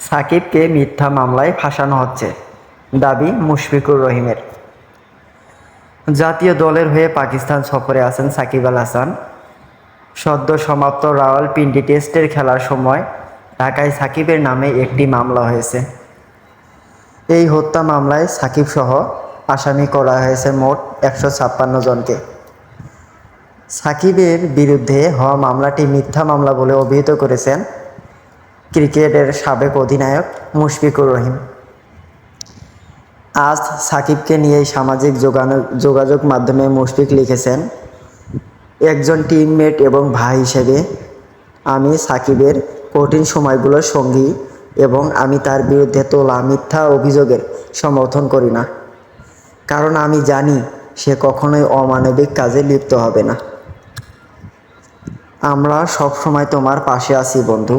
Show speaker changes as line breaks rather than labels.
সাকিবকে মিথ্যা মামলায় ফাঁসানো হচ্ছে, দাবি মুশফিকুর রহিমের। জাতীয় দলের হয়ে পাকিস্তান সফরে আছেন সাকিব আল হাসান। সদ্য সমাপ্ত রাওয়ালপিন্ডি টেস্টের খেলার সময় ঢাকায় সাকিবের নামে একটি মামলা হয়েছে। এই হত্যা মামলায় সাকিব সহ আসামি করা হয়েছে মোট একশো ছাপ্পান্ন জনকে। সাকিবের বিরুদ্ধে হওয়া মামলাটি মিথ্যা মামলা বলে অভিহিত করেছেন ক্রিকেটের সাবেক অধিনায়ক মুশফিকুর রহিম। আজ সাকিবকে নিয়ে সামাজিক যোগাযোগ মাধ্যমে মুশফিক লিখেছেন, একজন টিমমেট এবং ভাই হিসেবে আমি সাকিবের কঠিন সময়গুলোর সঙ্গী এবং আমি তার বিরুদ্ধে তোলা মিথ্যা অভিযোগের সমর্থন করি না। কারণ আমি জানি সে কখনোই অমানবিক কাজে লিপ্ত হবে না। আমরা সব সময় তোমার পাশে আছি বন্ধু।